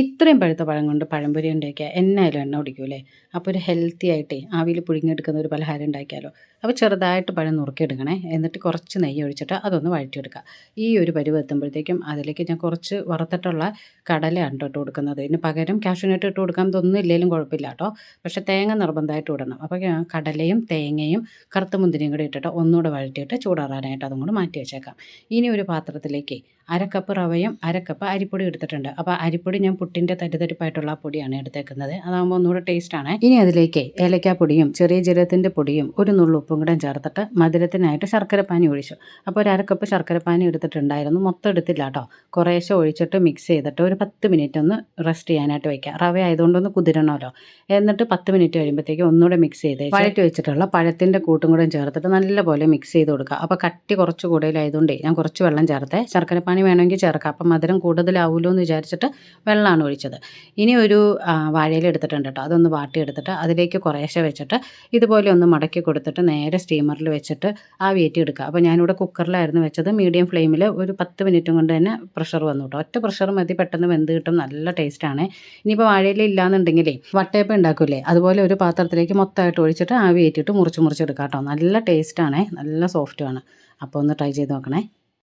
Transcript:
ഇത്രയും പഴുത്ത പഴം കൊണ്ട് പഴംപൊരി ഉണ്ടാക്കിയാൽ എന്നായാലും എണ്ണ കുടിക്കൂലേ അപ്പോൾ ഒരു ഹെൽത്തി ആയിട്ടേ ആവിയിൽ പുഴുങ്ങിയെടുക്കുന്ന ഒരു പലഹാരം ഉണ്ടാക്കിയാലോ? അപ്പോൾ ചെറുതായിട്ട് പഴം നുറുക്കിയെടുക്കണേ. എന്നിട്ട് കുറച്ച് നെയ്യ് ഒഴിച്ചിട്ട് അതൊന്ന് വഴറ്റിയെടുക്കുക. ഈ ഒരു പരുവ് എത്തുമ്പോഴത്തേക്കും അതിലേക്ക് ഞാൻ കുറച്ച് വറുത്തിട്ടുള്ള കടലയാണ് ഇട്ട് കൊടുക്കുന്നത്. ഇതിന് പകരം കാഷ്യൂനട്ട് ഇട്ട് കൊടുക്കാൻ ഇതൊന്നും ഇല്ലെങ്കിലും കുഴപ്പമില്ല കേട്ടോ. പക്ഷേ തേങ്ങ നിർബന്ധമായിട്ട് ഇടണം. അപ്പോൾ കടലയും തേങ്ങയും കറുത്ത മുന്തിരിയും കൂടി ഇട്ടിട്ട് ഒന്നുകൂടെ വഴറ്റിയിട്ട് ചൂടാറാനായിട്ട് അതും കൂടെ മാറ്റി വെച്ചേക്കാം. ഇനി ഒരു പാത്രത്തിലേക്ക് അരക്കപ്പ് കപ്പ് റവയും അരക്കപ്പ് കപ്പ് അരിപ്പൊടി എടുത്തിട്ടുണ്ട്. അപ്പോൾ അരിപ്പൊടി ഞാൻ പുട്ടിന്റെ തരിതരിപ്പായിട്ടുള്ള പൊടിയാണ് എടുത്തേക്കുന്നത്. അതാകുമ്പോൾ ഒന്നുകൂടെ ടേസ്റ്റാണ് ഇനി അതിലേക്ക് ഏലക്കാപ്പൊടിയും ചെറിയ ജീരകത്തിന്റെ പൊടിയും ഒരു നുള്ളു ഉപ്പും കൂടെ ചേർത്തിട്ട് മധുരത്തിനായിട്ട് ശർക്കരപ്പാനി ഒഴിച്ചു. അപ്പോൾ ഒരു അരക്കപ്പ് കപ്പ് ശർക്കരപ്പാനി എടുത്തിട്ടുണ്ടായിരുന്നു. മൊത്തം എടുത്തില്ല കേട്ടോ. കുറേശ്ശെ ഒഴിച്ചിട്ട് മിക്സ് ചെയ്തിട്ട് ഒരു പത്ത് മിനിറ്റ് ഒന്ന് റെസ്റ്റ് ചെയ്യാനായിട്ട് വയ്ക്കുക റവ ആയതുകൊണ്ടൊന്ന് കുതിരണമല്ലോ. എന്നിട്ട് പത്ത് മിനിറ്റ് കഴിയുമ്പോഴത്തേക്ക് ഒന്നുകൂടെ മിക്സ് ചെയ്ത് വഴറ്റി വെച്ചിട്ടുള്ള പഴത്തിന്റെ കൂട്ടും കൂടെ ചേർത്തിട്ട് നല്ലപോലെ മിക്സ് ചെയ്ത് കൊടുക്കുക. അപ്പോൾ കട്ടി കുറച്ച് കൂടുതലായതുകൊണ്ടേ ഞാൻ കുറച്ച് വെള്ളം ചേർത്തേ. ശർക്കരപ്പാനി വേണമെങ്കിൽ ചേർക്കാം. അപ്പം മധുരം കൂടുതലാവുമല്ലോ എന്ന് വിചാരിച്ചിട്ട് വെള്ളമാണ് ഒഴിച്ചത്. ഇനി ഒരു വാഴയിലെടുത്തിട്ടുണ്ട് കേട്ടോ. അതൊന്ന് വാട്ടിയെടുത്തിട്ട് അതിലേക്ക് കുറേശ്ശെ വെച്ചിട്ട് ഇതുപോലെ ഒന്ന് മടക്കി കൊടുത്തിട്ട് നേരെ സ്റ്റീമറിൽ വെച്ചിട്ട് ആ വേറ്റി എടുക്കുക അപ്പോൾ ഞാനിവിടെ കുക്കറിലായിരുന്നു വെച്ചത്. മീഡിയം ഫ്ലെയിമിൽ ഒരു പത്ത് മിനിറ്റും കൊണ്ട് തന്നെ പ്രഷർ വന്നു കേട്ടോ ഒറ്റ പ്രഷർ മതി. പെട്ടെന്ന് വെന്ത് കിട്ടും. നല്ല ടേസ്റ്റാണ് ഇനിയിപ്പോൾ വാഴയില ഇല്ലാന്നുണ്ടെങ്കിലേ വട്ടയപ്പം ഉണ്ടാക്കൂലേ? അതുപോലെ ഒരു പാത്രത്തിലേക്ക് മൊത്തമായിട്ട് ഒഴിച്ചിട്ട് ആ ഏറ്റിട്ട് മുറിച്ച് മുറിച്ചെടുക്കാം കേട്ടോ നല്ല ടേസ്റ്റാണ് നല്ല സോഫ്റ്റുമാണ് അപ്പോൾ ഒന്ന് ട്രൈ ചെയ്ത് നോക്കണേ.